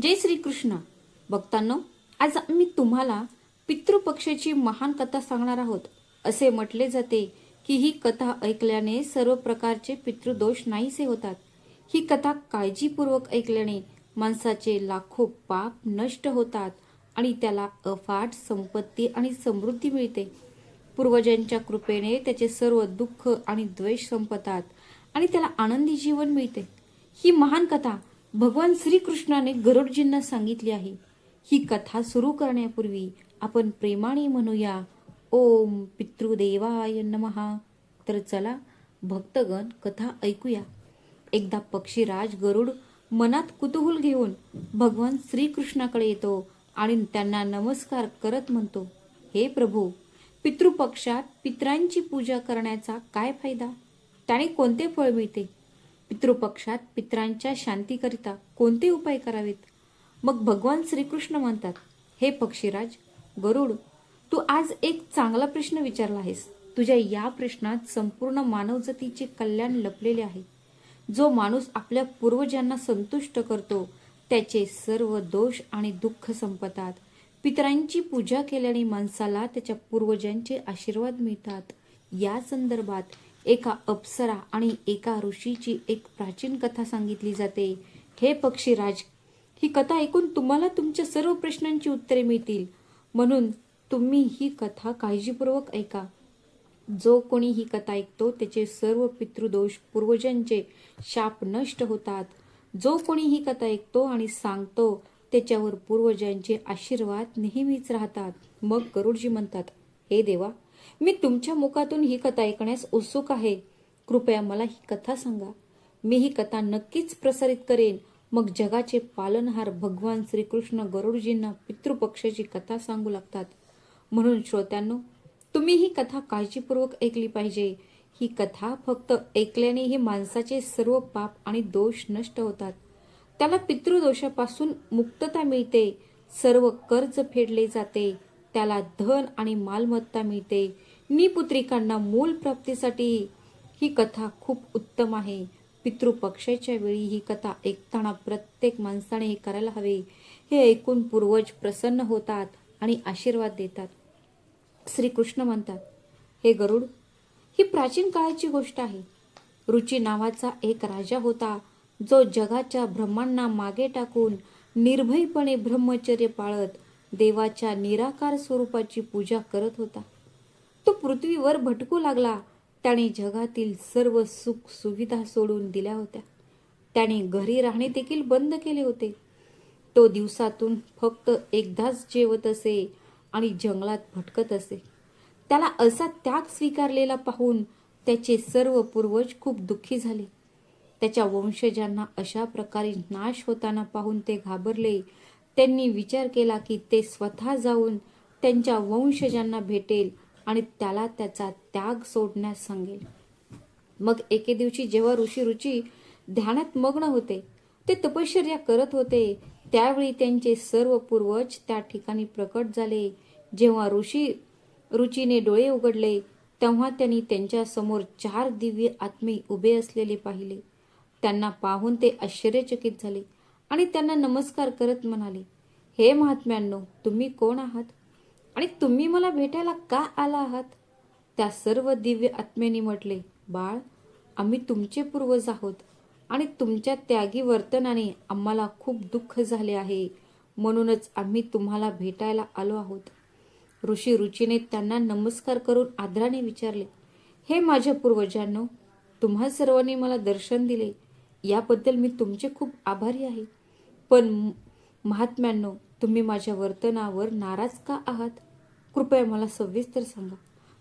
जय श्रीकृष्ण. भक्तांनो आज मी तुम्हाला पितृपक्षाची महान कथा सांगणार आहोत. असे म्हटले जाते की ही कथा ऐकल्याने सर्व प्रकारचे पितृदोष नाहीसे होतात. ही कथा काळजीपूर्वक ऐकल्याने माणसाचे लाखो पाप नष्ट होतात आणि त्याला अफाट संपत्ती आणि समृद्धी मिळते. पूर्वजांच्या कृपेने त्याचे सर्व दुःख आणि द्वेष संपतात आणि त्याला आनंदी जीवन मिळते. ही महान कथा भगवान श्रीकृष्णाने गरुडजींना सांगितली आहे ही कथा सुरू करण्यापूर्वी आपण प्रेमाने म्हणूया ओम पितृदेवाय नमहा तर चला भक्तगण कथा ऐकूया. एकदा पक्षीराज गरुड मनात कुतूहल घेऊन भगवान श्रीकृष्णाकडे येतो आणि त्यांना नमस्कार करत म्हणतो हे प्रभू पितृपक्षात पित्रांची पूजा करण्याचा काय फायदा? त्याने कोणते फळ मिळते? पितृपक्षात पित्रांच्या शांतीकरिता कोणते उपाय करावेत? मग भगवान श्रीकृष्ण म्हणतात हे पक्षीराज गरुड तू आज एक चांगला प्रश्न विचारला आहेस. तुझ्या या प्रश्नात संपूर्ण मानवजातीचे कल्याण लपलेले आहे. जो माणूस आपल्या पूर्वजांना संतुष्ट करतो त्याचे सर्व दोष आणि दुःख संपतात. पितरांची पूजा केल्याने माणसाला त्याच्या पूर्वजांचे आशीर्वाद मिळतात. या संदर्भात एका अप्सरा आणि एका ऋषीची एक प्राचीन कथा सांगितली जाते. हे पक्षीराज ही कथा ऐकून तुम्हाला तुमच्या सर्व प्रश्नांची उत्तरे मिळतील. म्हणून तुम्ही ही कथा काळजीपूर्वक ऐका. जो कोणी ही कथा ऐकतो त्याचे सर्व पितृदोष पूर्वजांचे शाप नष्ट होतात. जो कोणी ही कथा ऐकतो आणि सांगतो त्याच्यावर पूर्वजांचे आशीर्वाद नेहमीच राहतात. मग गरुडजी म्हणतात हे देवा मी तुमच्या मुखातून ही कथा ऐकण्यास उत्सुक आहे. कृपया मला ही कथा सांगा. मी ही कथा नक्कीच प्रसारित करेन. मग जगाचे पालनहार भगवान श्रीकृष्ण गरुडजींना पितृपक्षाची कथा सांगू लागतात. म्हणून श्रोत्यांनो तुम्ही ही कथा काळजीपूर्वक ऐकली पाहिजे. ही कथा फक्त ऐकल्याने ही माणसाचे सर्व पाप आणि दोष नष्ट होतात. त्याला पितृदोषापासून मुक्तता मिळते. सर्व कर्ज फेडले जाते. त्याला धन आणि मालमत्ता मिळते. निपुत्रिकांना मूल प्राप्तीसाठी ही कथा खूप उत्तम आहे. पितृपक्षाच्या वेळी ही कथा ऐकताना प्रत्येक माणसाने हे करायला हवे. हे ऐकून पूर्वज प्रसन्न होतात आणि आशीर्वाद देतात. श्रीकृष्ण म्हणतात हे गरुड ही प्राचीन काळाची गोष्ट आहे. रुची नावाचा एक राजा होता जो जगाच्या ब्रह्मांना मागे टाकून निर्भयपणे ब्रह्मचर्य पाळत देवाच्या निराकार स्वरूपाची पूजा करत होता. तो पृथ्वीवर भटकू लागला. त्याने जगातील सर्व सुख सुविधा सोडून दिल्या होत्या. त्याने घरी राहणे देखील बंद केले होते. तो दिवसातून फक्त एकदाच जेवत असे आणि जंगलात भटकत असे. त्याला असा त्याग स्वीकारलेला पाहून त्याचे सर्व पूर्वज खूप दुःखी झाले. त्याच्या वंशजांना अशा प्रकारे नाश होताना पाहून ते घाबरले त्यांनी विचार केला की ते स्वतः जाऊन त्यांच्या वंशजांना भेटेल आणि त्याला त्याचा त्याग सोडण्यास सांगेल. मग एके दिवशी जेव्हा ऋषी रुची ध्यानात मग्न होते ते तपश्चर्या करत होते. त्यावेळी त्यांचे सर्व पूर्वज त्या ठिकाणी प्रकट झाले. जेव्हा ऋषी रुचीने डोळे उघडले तेव्हा त्यांनी त्यांच्यासमोर चार दिव्य आत्मे उभे असलेले पाहिले. त्यांना पाहून ते आश्चर्यचकित झाले. आणि त्यांना नमस्कार करत म्हणाले हे महात्म्यांनो तुम्ही कोण आहात? आणि तुम्ही मला भेटायला का आला आहात? त्या सर्व दिव्य आत्म्यांनी म्हटले बाळ आम्ही तुमचे पूर्वज आहोत आणि तुमच्या त्यागी वर्तनाने आम्हाला खूप दुःख झाले आहे. म्हणूनच आम्ही तुम्हाला भेटायला आलो आहोत. ऋषी रुचीने त्यांना नमस्कार करून आदराने विचारले हे माझ्या पूर्वजांनो तुम्हा सर्वांनी मला दर्शन दिले. याबद्दल मी तुमचे खूप आभारी आहे. पण महात्म्यांनो तुम्ही माझ्या वर्तनावर नाराज का आहात? कृपया मला सविस्तर सांगा.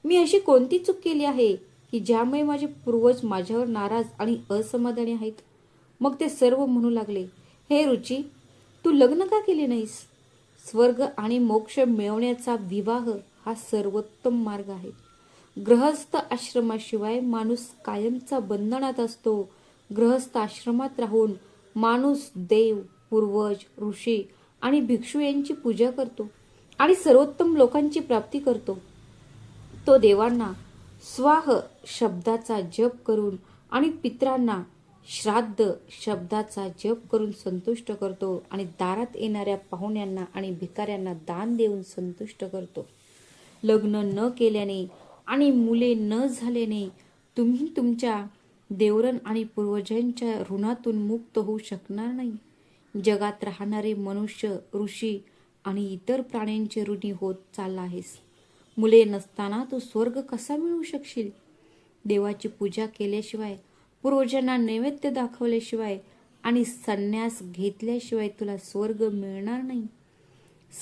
मी अशी कोणती चूक केली आहे की ज्यामुळे माझे पूर्वज माझ्यावर नाराज आणि असमाधानी आहेत? मग ते सर्व म्हणू लागले हे रुची तू लग्न का केले नाहीस? स्वर्ग आणि मोक्ष मिळवण्याचा विवाह हा सर्वोत्तम मार्ग आहे. गृहस्थ आश्रमाशिवाय माणूस कायमचा बंधनात असतो. गृहस्थ आश्रमात राहून माणूस देव पूर्वज ऋषी आणि भिक्षू यांची पूजा करतो आणि सर्वोत्तम लोकांची प्राप्ती करतो. तो देवांना स्वाह शब्दाचा जप करून आणि पित्रांना श्राद्ध शब्दाचा जप करून संतुष्ट करतो आणि दारात येणाऱ्या पाहुण्यांना आणि भिकाऱ्यांना दान देऊन संतुष्ट करतो. लग्न न केल्याने आणि मुले न झाल्याने तुम्ही तुमच्या देवरण आणि पूर्वजांच्या ऋणातून मुक्त होऊ शकणार नाही. जगात राहणारे मनुष्य ऋषी आणि इतर प्राण्यांचे ऋणी होत चालला आहेस. मुले नसताना तू स्वर्ग कसा मिळवू शकशील? देवाची पूजा केल्याशिवाय पूर्वजांना नैवेद्य दाखवल्याशिवाय आणि संन्यास घेतल्याशिवाय तुला स्वर्ग मिळणार नाही.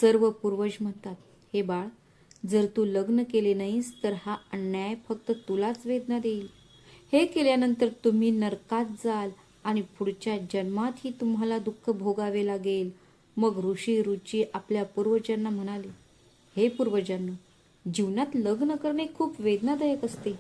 सर्व पूर्वज म्हणतात हे बाळ जर तू लग्न केले नाहीस तर हा अन्याय फक्त तुलाच वेदना देईल. हे केल्यानंतर तुम्ही नरकात जाल आणि पुढच्या जन्मातही तुम्हाला दुःख भोगावे लागेल. मग ऋषी रुची आपल्या पूर्वजांना म्हणाले हे पूर्वजांना जीवनात लग्न करणे खूप वेदनादायक असते.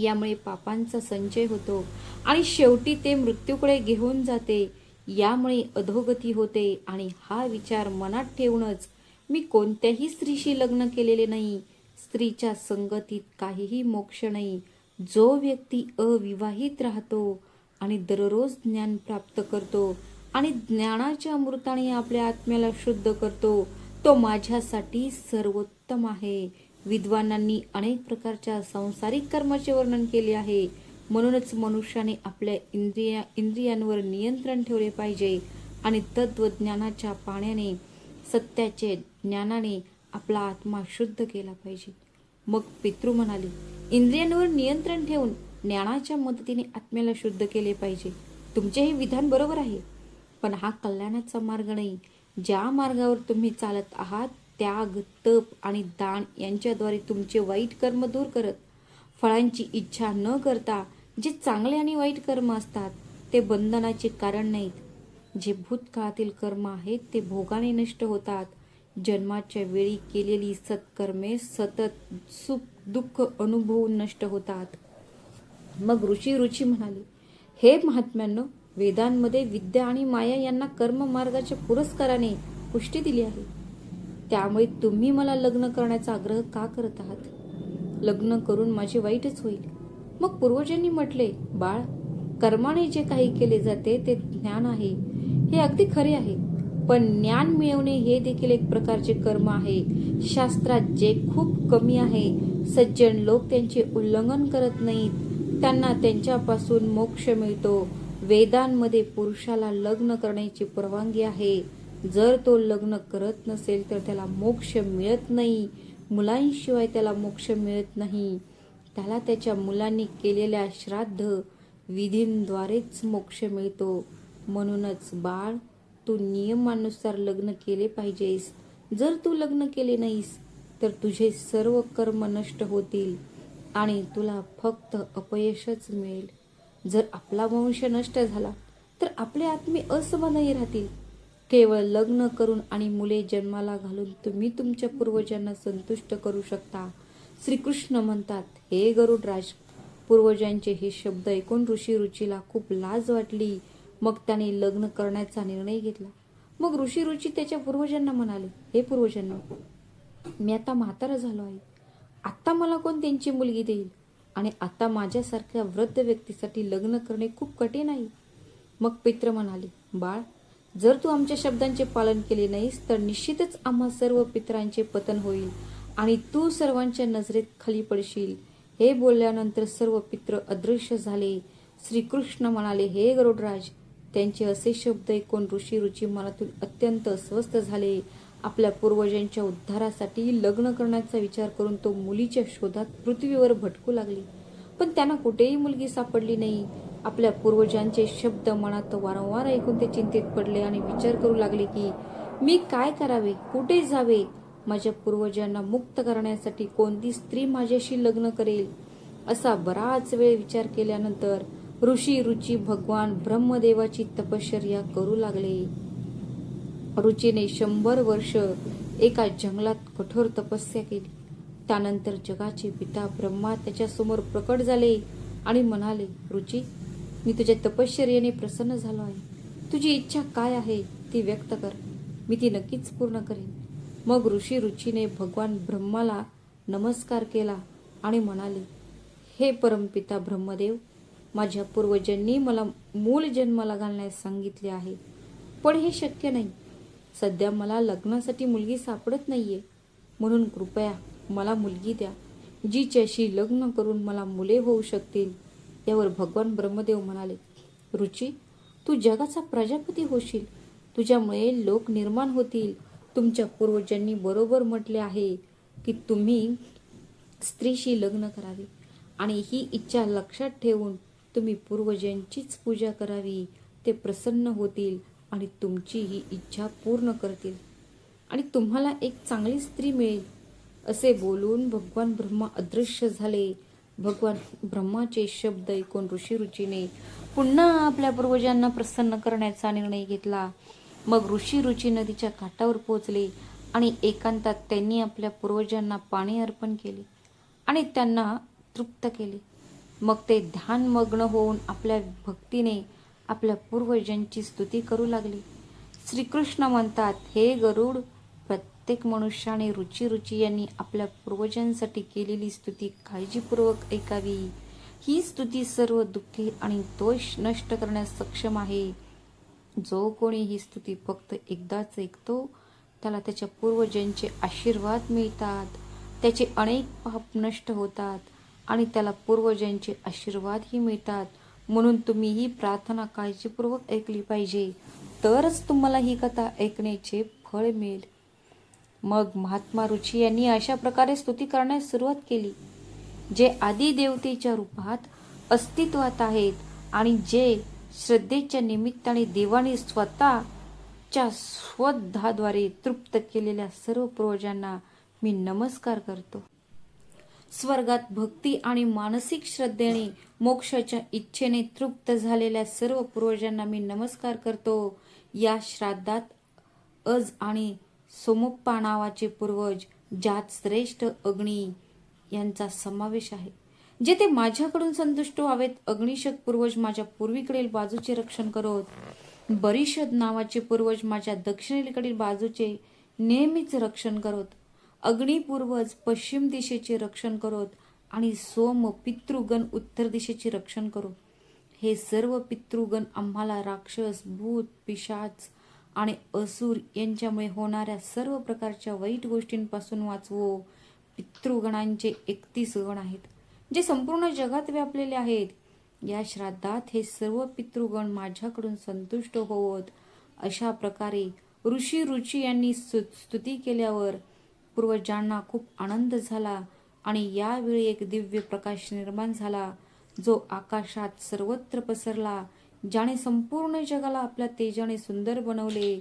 यामुळे पापांचा संचय होतो आणि शेवटी ते मृत्यूकडे घेऊन जाते. यामुळे अधोगती होते आणि हा विचार मनात ठेवूनच मी कोणत्याही स्त्रीशी लग्न केलेले नाही. स्त्रीच्या संगतीत काहीही मोक्ष नाही. जो व्यक्ती अविवाहित राहतो आणि दररोज ज्ञान प्राप्त करतो आणि ज्ञानाच्या अमृताने आपल्या आत्म्याला शुद्ध करतो. तो माझ्यासाठी सर्वोत्तम आहे. विद्वानांनी अनेक प्रकारच्या सांसारिक कर्माचे वर्णन केले आहे. म्हणूनच मनुष्याने आपल्या इंद्रिया इंद्रियांवर नियंत्रण ठेवले पाहिजे आणि तत्वज्ञानाच्या पाण्याने सत्याचे ज्ञानाने आपला आत्मा शुद्ध केला पाहिजे. मग पितृ म्हणाले इंद्रियांवर नियंत्रण ठेवून ज्ञानाच्या मदतीने आत्म्याला शुद्ध केले पाहिजे. तुमचे हे विधान बरोबर आहे. पण हा कल्याणाचा मार्ग नाही. ज्या मार्गावर तुम्ही चालत आहात त्याग तप आणि दान यांच्याद्वारे तुमचे वाईट कर्म दूर करत फळांची इच्छा न करता जे चांगले आणि वाईट कर्म असतात ते बंधनाचे कारण नाहीत. जे भूतकाळातील कर्म आहेत ते भोगाने नष्ट होतात. जन्माच्या वेळी केलेली सत्कर्मे सतत सुख दुःख अनुभवून नष्ट होतात. मग ऋषी रुची म्हणाले हे महात्म्यांनो वेदांमध्ये विद्या आणि माया यांना कर्म मार्गाच्या पुरस्काराने पुष्टी दिली आहे. त्यामुळे तुम्ही मला लग्न करण्याचा आग्रह का करत आहात? लग्न करून माझे वाईटच होईल. मग पूर्वजांनी म्हटले बाळ कर्माने जे काही केले जाते ते ज्ञान आहे. हे अगदी खरे आहे. पण ज्ञान मिळवणे हे देखील एक प्रकारचे कर्म आहे. शास्त्रात जे खूप कमी आहे सज्जन लोक त्यांचे उल्लंघन करत नाहीत. त्यांना त्यांच्यापासून मोक्ष मिळतो. वेदांमध्ये पुरुषाला लग्न करण्याची परवानगी आहे. जर तो लग्न करत नसेल तर त्याला मोक्ष मिळत नाही. मुलांशिवाय त्याला मोक्ष मिळत नाही. त्याला त्याच्या मुलांनी केलेल्या श्राद्ध विधींद्वारेच मोक्ष मिळतो. म्हणूनच बाळ तू नियमानुसार लग्न केले पाहिजेस. जर तू लग्न केले नाहीस तर तुझे सर्व कर्म नष्ट होतील. आणि तुला फक्त अपयशच मिळेल. जर आपला वंश नष्ट झाला तर आपले आत्मे असमानही राहतील. केवळ लग्न करून आणि मुले जन्माला घालून तुम्ही तुमच्या पूर्वजांना संतुष्ट करू शकता. श्रीकृष्ण म्हणतात हे गरुडराज पूर्वजांचे हे शब्द ऐकून ऋषी रुचीला खूप लाज वाटली. मग त्याने लग्न करण्याचा निर्णय घेतला. मग ऋषी रुची त्याच्या पूर्वजांना म्हणाले हे पूर्वजांना मी आता म्हातारा झालो आहे. आत्ता मला कोण त्यांची मुलगी देईल? आणि आत्ता माझ्यासारख्या वृद्ध व्यक्तीसाठी लग्न करणे खूप कठीण आहे. मग पित्र म्हणाले बाळ जर तू आमच्या शब्दांचे पालन केले नाहीस तर निश्चितच आम्हा सर्व पित्रांचे पतन होईल आणि तू सर्वांच्या नजरेत खाली पडशील. हे बोलल्यानंतर सर्व पित्र अदृश्य झाले. श्रीकृष्ण म्हणाले हे गरुडराज त्यांचे असे शब्द ऐकून ऋषी रुची मनातून अत्यंत अस्वस्थ झाले. आपल्या पूर्वजांच्या उद्धारासाठी लग्न करण्याचा विचार करून तो मुलीच्या शोधात पृथ्वीवर भटकू लागली. पण त्यांना कुठेही मुलगी सापडली नाही. आपल्या पूर्वजांचे शब्द मनात वारंवार ऐकून ते चिंतेत पडले आणि विचार करू लागले की मी काय करावे? कुठे जावे? माझ्या पूर्वजांना मुक्त करण्यासाठी कोणती स्त्री माझ्याशी लग्न करेल? असा बराच वेळ विचार केल्यानंतर ऋषी रुची भगवान ब्रह्मदेवाची तपश्चर्या करू लागले. रुचीने शंभर वर्ष एका जंगलात कठोर तपस्या केली. त्यानंतर जगाचे पिता ब्रह्मा त्याच्यासमोर प्रकट झाले आणि म्हणाले रुची मी तुझ्या तपश्चर्याने प्रसन्न झालो आहे. तुझी इच्छा काय आहे ती व्यक्त कर. मी ती नक्कीच पूर्ण करेन. मग ऋषी रुचीने भगवान ब्रह्माला नमस्कार केला आणि म्हणाले हे परमपिता ब्रह्मदेव माझ्या पूर्वजांनी मला मूल जन्माला घालण्यास सांगितले आहे. पण हे शक्य नाही. सध्या मला लग्नासाठी मुलगी सापडत नाहीये. म्हणून कृपया मला मुलगी द्या जिच्याशी लग्न करून मला मुले होऊ शकतील यावर भगवान ब्रह्मदेव म्हणाले. रुची तू जगाचा प्रजापती होशील. तुझ्यामुळे लोक निर्माण होतील. तुमच्या पूर्वजांनी बरोबर म्हटले आहे की तुम्ही स्त्रीशी लग्न करावे आणि ही इच्छा लक्षात ठेवून तुम्ही पूर्वजांचीच पूजा करावी. ते प्रसन्न होतील. आणि तुमची ही इच्छा पूर्ण करतील. आणि तुम्हाला एक चांगली स्त्री मिळेल. असे बोलून भगवान ब्रह्मा अदृश्य झाले. भगवान ब्रह्माचे शब्द ऐकून ऋषी रुचीने पुन्हा आपल्या पूर्वजांना प्रसन्न करण्याचा निर्णय घेतला. मग ऋषी रुची नदीच्या काठावर पोहोचले आणि एकांतात त्यांनी आपल्या पूर्वजांना पाणी अर्पण केले आणि त्यांना तृप्त केले. मग ते ध्यानमग्न होऊन आपल्या भक्तीने आपल्या पूर्वजांची स्तुती करू लागले. श्रीकृष्ण म्हणतात हे गरुड प्रत्येक मनुष्याने रुची रुची यांनी आपल्या पूर्वजांसाठी केलेली स्तुती काळजीपूर्वक ऐकावी. ही स्तुती सर्व दुःखे आणि दोष नष्ट करण्यास सक्षम आहे. जो कोणी ही स्तुती फक्त एकदाच ऐकतो त्याला त्याच्या पूर्वजांचे आशीर्वाद मिळतात. त्याचे अनेक पाप नष्ट होतात आणि त्याला पूर्वजांचे आशीर्वादही मिळतात. म्हणून तुम्ही ही प्रार्थना काळजीपूर्वक ऐकली पाहिजे. तरच तुम्हाला ही कथा ऐकण्याचे फळ मिळेल. मग महात्मा रुची यांनी अशा प्रकारे स्तुती करण्यास सुरुवात केली जे आदी देवतेच्या रूपात अस्तित्वात आहेत आणि जे श्रद्धेच्या निमित्ताने देवाने स्वतःच्या स्वधाद्वारे तृप्त केलेल्या सर्व पूर्वजांना मी नमस्कार करतो. स्वर्गात भक्ती आणि मानसिक श्रद्धेने मोक्षाच्या इच्छेने तृप्त झालेल्या सर्व पूर्वजांना मी नमस्कार करतो. या श्राद्धात अज आणि सोमप्पा नावाचे पूर्वज ज्यात श्रेष्ठ अग्नी यांचा समावेश आहे. जेथे माझ्याकडून संतुष्ट व्हावेत अग्निशक पूर्वज माझ्या पूर्वीकडील बाजूचे रक्षण करत. बरिषद नावाचे पूर्वज माझ्या दक्षिणेकडील बाजूचे नेहमीच रक्षण करत. अग्निपूर्वज पश्चिम दिशेचे रक्षण करत आणि सोम पितृगण उत्तर दिशेचे रक्षण करो हे सर्व पितृगण आम्हाला राक्षस भूत पिशाच आणि असुर यांच्यामुळे होणाऱ्या सर्व प्रकारच्या वाईट गोष्टींपासून वाचवो. पितृगणांचे एकतीस गण आहेत जे संपूर्ण जगात व्यापलेले आहेत. या श्राद्धात हे सर्व पितृगण माझ्याकडून संतुष्ट होवत. अशा प्रकारे ऋषी रुची यांनी स्तुती केल्यावर पूर्वजांना खूप आनंद झाला आणि यावेळी एक दिव्य प्रकाश निर्माण झाला जो आकाशात सर्वत्र पसरला ज्याने संपूर्ण जगाला आपल्या तेजाने सुंदर बनवले.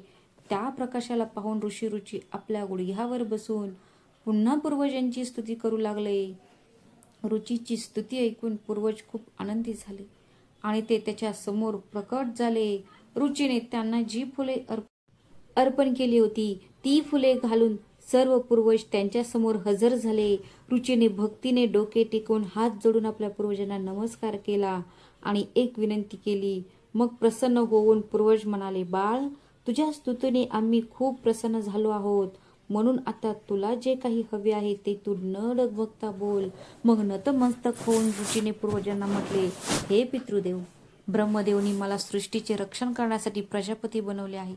त्या प्रकाशाला पाहून ऋषी रुची आपल्या गुडघ्यावर बसून पुन्हा पूर्वजांची स्तुती करू लागले. रुचीची स्तुती ऐकून पूर्वज खूप आनंदी झाले आणि ते त्याच्यासमोर प्रकट झाले. रुचीने त्यांना जी फुले अर्प अर्पण केली होती ती फुले घालून सर्व पूर्वज त्यांच्यासमोर हजर झाले. रुचीने भक्तीने डोके टेकून हात जोडून आपल्या पूर्वजांना नमस्कार केला आणि एक विनंती केली. मग प्रसन्न होऊन पूर्वज म्हणाले बाळ तुझ्या स्तुतीने आम्ही खूप प्रसन्न झालो आहोत. म्हणून आता तुला जे काही हवे आहे ते तू न डगबगता बोल. मग नतमस्तक होऊन रुचीने पूर्वजांना म्हटले हे पितृदेव ब्रह्मदेवनी मला सृष्टीचे रक्षण करण्यासाठी प्रजापती बनवले आहे.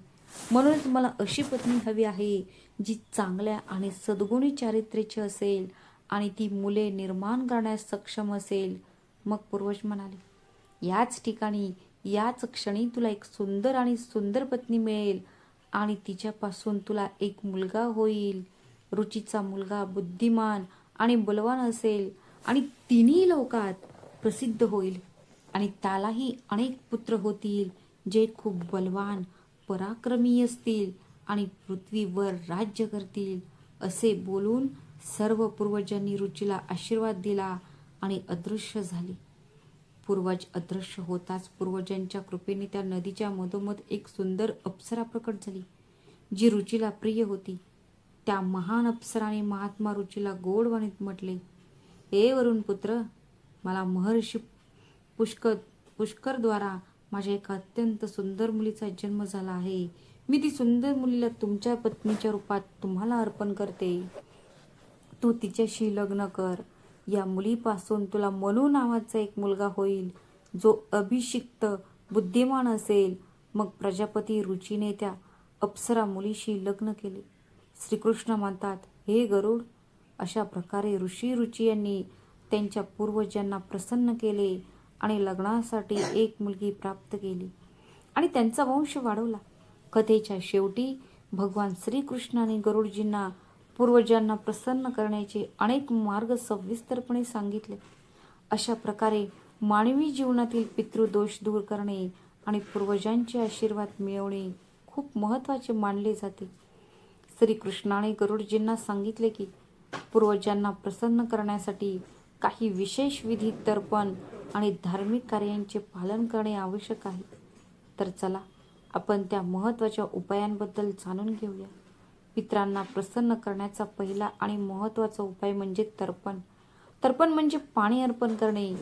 म्हणूनच मला अशी पत्नी हवी आहे जी चांगल्या आणि सद्गुणी चारित्र्याची असेल आणि ती मुले निर्माण करण्यास सक्षम असेल. मग पूर्वज म्हणाले याच ठिकाणी याच क्षणी तुला एक सुंदर आणि सुंदर पत्नी मिळेल आणि तिच्यापासून तुला एक मुलगा होईल. रुचीचा मुलगा बुद्धिमान आणि बलवान असेल आणि तिन्ही लोकात प्रसिद्ध होईल आणि त्यालाही अनेक पुत्र होतील जे खूप बलवान पराक्रमी असतील आणि पृथ्वीवर राज्य करतील असे बोलून सर्व पूर्वजांनी रुचीला आशीर्वाद दिला आणि अदृश्य झाले. पूर्वज अदृश्य होताच पूर्वजांच्या कृपेने त्या नदीच्या मधोमध एक सुंदर अप्सरा प्रकट झाली जी रुचीला प्रिय होती. त्या महान अप्सराने महात्मा रुचीला गोडवाणीत म्हटले हे वरुण पुत्र मला महर्षी पुष्कर पुष्करद्वारा माझ्या एका अत्यंत सुंदर मुलीचा जन्म झाला आहे. मी ती सुंदर मुलीला तुमच्या पत्नीच्या रूपात तुम्हाला अर्पण करते. तू तिच्याशी लग्न कर. या मुलीपासून तुला मनू नावाचा एक मुलगा होईल जो अभिषिक्त बुद्धिमान असेल. मग प्रजापती रुचीने त्या अप्सरा मुलीशी लग्न केले. श्रीकृष्ण म्हणतात हे गरुड. अशा प्रकारे ऋषी रुची यांनी त्यांच्या पूर्वजांना प्रसन्न केले. आणि लग्नासाठी एक मुलगी प्राप्त केली. आणि त्यांचा वंश वाढवला. कथेच्या शेवटी भगवान श्रीकृष्णाने गरुडजींना पूर्वजांना प्रसन्न करण्याचे अनेक मार्ग सविस्तरपणे सांगितले. अशा प्रकारे मानवी जीवनातील पितृदोष दूर करणे आणि पूर्वजांचे आशीर्वाद मिळवणे खूप महत्त्वाचे मानले जाते. श्रीकृष्णाने गरुडजींना सांगितले की पूर्वजांना प्रसन्न करण्यासाठी काही विशेष विधी तर्पण आणि धार्मिक कार्यांचे पालन करणे आवश्यक आहे. तर चला आपण त्या महत्त्वाच्या उपायांबद्दल जाणून घेऊया. पित्रांना प्रसन्न करण्याचा पहिला आणि महत्त्वाचा उपाय म्हणजे तर्पण. तर्पण म्हणजे पाणी अर्पण करणे.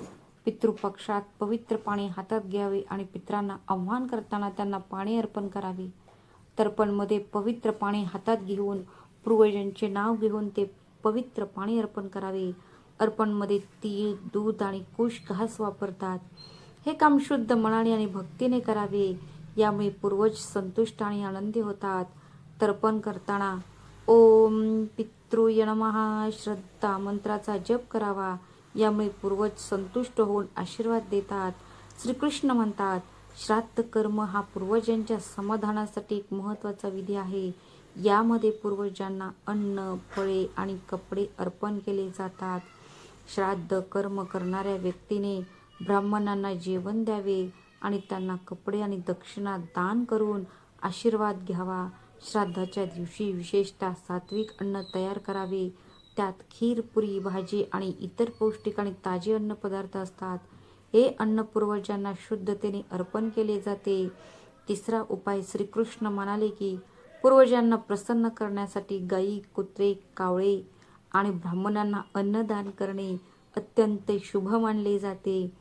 पितृपक्षात पवित्र पाणी हातात घ्यावे आणि पित्रांना आव्हान करताना त्यांना पाणी अर्पण करावे. तर्पणमध्ये पवित्र पाणी हातात घेऊन पूर्वजांचे नाव घेऊन ते पवित्र पाणी अर्पण करावे. अर्पणमध्ये तीळ दूध आणि कुश घास वापरतात. हे काम शुद्ध मनाने आणि भक्तीने करावे. यामुळे पूर्वज संतुष्ट आणि आनंदी होतात. तर्पण करताना ओम पितृय नमः श्रद्धा मंत्राचा जप करावा. यामुळे पूर्वज संतुष्ट होऊन आशीर्वाद देतात. श्रीकृष्ण म्हणतात श्राद्ध कर्म हा पूर्वजांच्या समाधानासाठी एक महत्त्वाचा विधी आहे. यामध्ये पूर्वजांना अन्न फळे आणि कपडे अर्पण केले जातात. श्राद्ध कर्म करणाऱ्या व्यक्तीने ब्राह्मणांना जेवण द्यावे आणि त्यांना कपडे आणि दक्षिणा दान करून आशीर्वाद घ्यावा. श्राद्धाच्या दिवशी विशेषतः सात्विक अन्न तयार करावे. त्यात खीर पुरी भाजी आणि इतर पौष्टिक आणि ताजे अन्न पदार्थ असतात. हे अन्न पूर्वजांना शुद्धतेने अर्पण केले जाते. तिसरा उपाय श्रीकृष्ण म्हणाले की पूर्वजांना प्रसन्न करण्यासाठी गायी कुत्रे कावळे आणि ब्राह्मणांना अन्नदान करणे अत्यंत शुभ मानले जाते.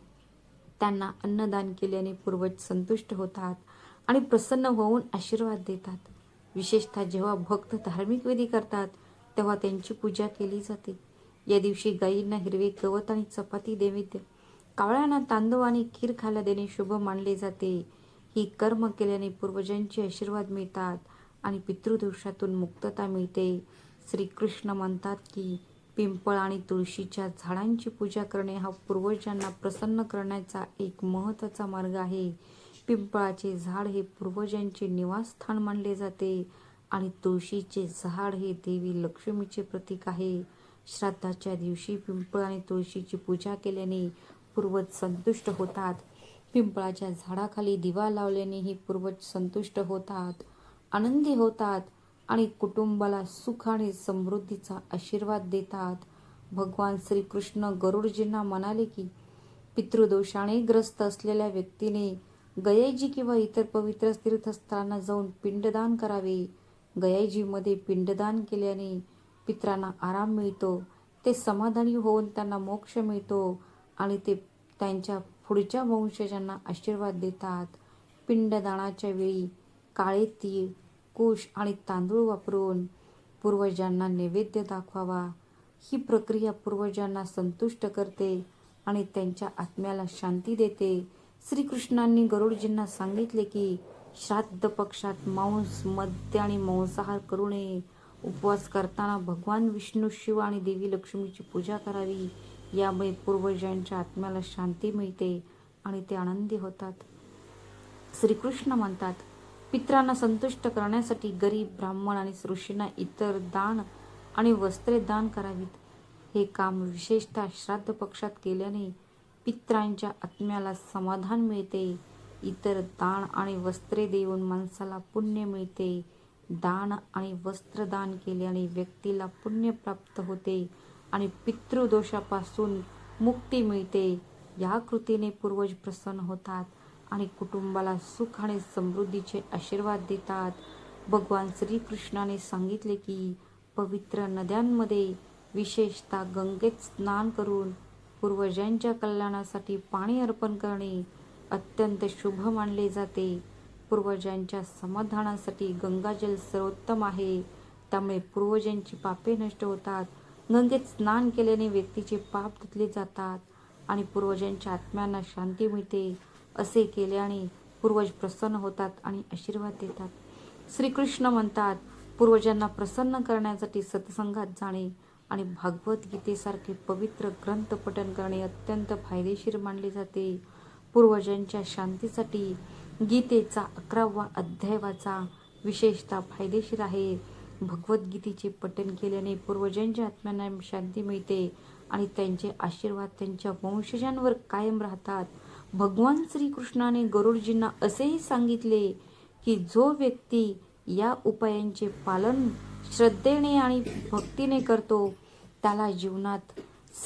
त्यांना अन्नदान केल्याने पूर्वज संतुष्ट होतात आणि प्रसन्न होऊन आशीर्वाद देतात. विशेषतः जेव्हा भक्त धार्मिक विधी करतात तेव्हा त्यांची पूजा केली जाते. या दिवशी गायींना हिरवे गवत आणि चपाती नैवेद्य कावळ्यांना तांदूळ आणि खीर खायला देणे शुभ मानले जाते. ही कर्म केल्याने पूर्वजांचे आशीर्वाद मिळतात आणि पितृदोषातून मुक्तता मिळते. श्रीकृष्ण म्हणतात की पिंपळ आणि तुळशीच्या झाडांची पूजा करणे हा पूर्वजांना प्रसन्न करण्याचा एक महत्त्वाचा मार्ग आहे. पिंपळाचे झाड हे पूर्वजांचे निवासस्थान मानले जाते आणि तुळशीचे झाड हे देवी लक्ष्मीचे प्रतीक आहे. श्राद्धाच्या दिवशी पिंपळ आणि तुळशीची पूजा केल्याने पूर्वज संतुष्ट होतात. पिंपळाच्या झाडाखाली दिवा लावल्यानेही पूर्वज संतुष्ट होतात आनंदी होतात. आणि कुटुंबाला सुख आणि समृद्धीचा आशीर्वाद देतात. भगवान श्रीकृष्ण गरुडजींना म्हणाले की पितृदोषाने ग्रस्त असलेल्या व्यक्तीने गयाजी किंवा इतर पवित्र तीर्थस्थळांना जाऊन पिंडदान करावे. गयाजीमध्ये पिंडदान केल्याने पित्रांना आराम मिळतो ते समाधानी होऊन त्यांना मोक्ष मिळतो आणि ते त्यांच्या पुढच्या वंशजांना आशीर्वाद देतात. पिंडदानाच्या वेळी काळे तीळ कुश आणि तांदूळ वापरून पूर्वजांना नैवेद्य दाखवावा. ही प्रक्रिया पूर्वजांना संतुष्ट करते आणि त्यांच्या आत्म्याला शांती देते. श्रीकृष्णांनी गरुडजींना सांगितले की श्राद्ध पक्षात मांस मद्य आणि मांसाहार करू नये. उपवास करताना भगवान विष्णू शिव आणि देवी लक्ष्मीची पूजा करावी. यामुळे पूर्वजांच्या आत्म्याला शांती मिळते आणि ते आनंदी होतात. श्रीकृष्ण म्हणतात पित्रांना संतुष्ट करण्यासाठी गरीब ब्राह्मण आणि ऋषींना इतर दान आणि वस्त्रे दान करावीत. हे काम विशेषतः श्राद्ध पक्षात केल्याने पित्रांच्या आत्म्याला समाधान मिळते. इतर दान आणि वस्त्रे देऊन माणसाला पुण्य मिळते. दान आणि वस्त्रदान केल्याने व्यक्तीला पुण्य प्राप्त होते आणि पितृदोषापासून मुक्ती मिळते. या कृतीने पूर्वज प्रसन्न होतात. आणि कुटुंबाला सुख आणि समृद्धीचे आशीर्वाद देतात. भगवान श्रीकृष्णाने सांगितले की पवित्र नद्यांमध्ये विशेषतः गंगेत स्नान करून पूर्वजांच्या कल्याणासाठी पाणी अर्पण करणे अत्यंत शुभ मानले जाते. पूर्वजांच्या समाधानासाठी गंगाजल सर्वोत्तम आहे. त्यामुळे पूर्वजांची पापे नष्ट होतात. गंगेत स्नान केल्याने व्यक्तीचे पाप धुतले जातात आणि पूर्वजांच्या आत्म्यांना शांती मिळते. असे केल्याने पूर्वज प्रसन्न होतात आणि आशीर्वाद देतात. श्रीकृष्ण म्हणतात पूर्वजांना प्रसन्न करण्यासाठी सत्संगात जाणे आणि भागवत गीतेसारखे पवित्र ग्रंथ पठण करणे अत्यंत फायदेशीर मानले जाते. पूर्वजांच्या शांतीसाठी गीतेचा अकरावा अध्याय वाचा. विशेषतः फायदेशीर आहे. भगवद्गीतेचे पठण केल्याने पूर्वजांच्या आत्म्यांना शांती मिळते आणि त्यांचे आशीर्वाद त्यांच्या वंशजांवर कायम राहतात. भगवान श्रीकृष्णाने गरुडजींना असेही सांगितले की जो व्यक्ती या उपायांचे पालन श्रद्धेने आणि भक्तीने करतो त्याला जीवनात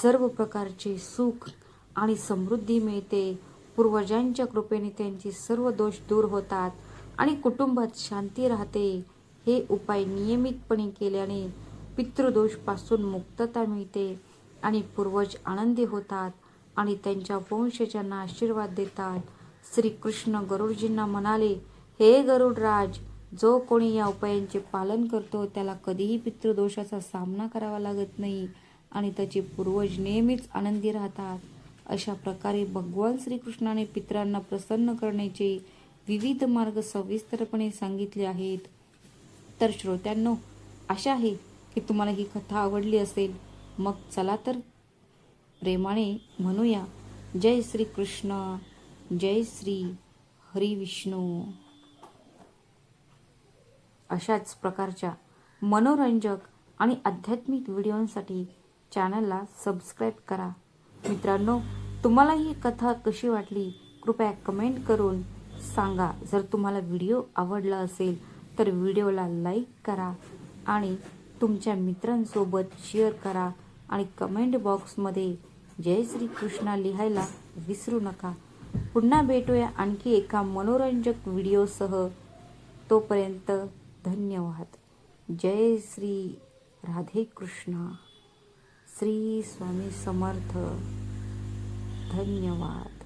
सर्व प्रकारचे सुख आणि समृद्धी मिळते. पूर्वजांच्या कृपेने त्यांचे सर्व दोष दूर होतात आणि कुटुंबात शांती राहते. हे उपाय नियमितपणे केल्याने पितृदोषपासून मुक्तता मिळते आणि पूर्वज आनंदी होतात. आणि त्यांच्या वंशजांना आशीर्वाद देतात. श्रीकृष्ण गरुडजींना म्हणाले हे गरुडराज जो कोणी या उपायांचे पालन करतो त्याला कधीही पितृदोषाचा सामना करावा लागत नाही आणि त्याचे पूर्वज नेहमीच आनंदी राहतात. अशा प्रकारे भगवान श्रीकृष्णाने पितरांना प्रसन्न करण्याचे विविध मार्ग सविस्तरपणे सांगितले आहेत. तर श्रोत्यांनो आशा आहे की तुम्हाला ही कथा आवडली असेल. मग चला तर प्रेमाने म्हणूया. जय श्री कृष्ण जय श्री हरी विष्णू अशाच प्रकारच्या मनोरंजक आणि आध्यात्मिक व्हिडिओंसाठी चॅनलला सबस्क्राईब करा. मित्रांनो तुम्हाला ही कथा कशी वाटली कृपया कमेंट करून सांगा. जर तुम्हाला व्हिडिओ आवडला असेल तर व्हिडिओला लाईक करा आणि तुमच्या मित्रांसोबत शेअर करा आणि कमेंट बॉक्समध्ये जय श्री कृष्णा लिहायला विसरू नका. पुन्हा भेटूया आणखी एका मनोरंजक व्हिडिओसह. तोपर्यंत धन्यवाद. जय श्री राधे कृष्ण श्री स्वामी समर्थ. धन्यवाद.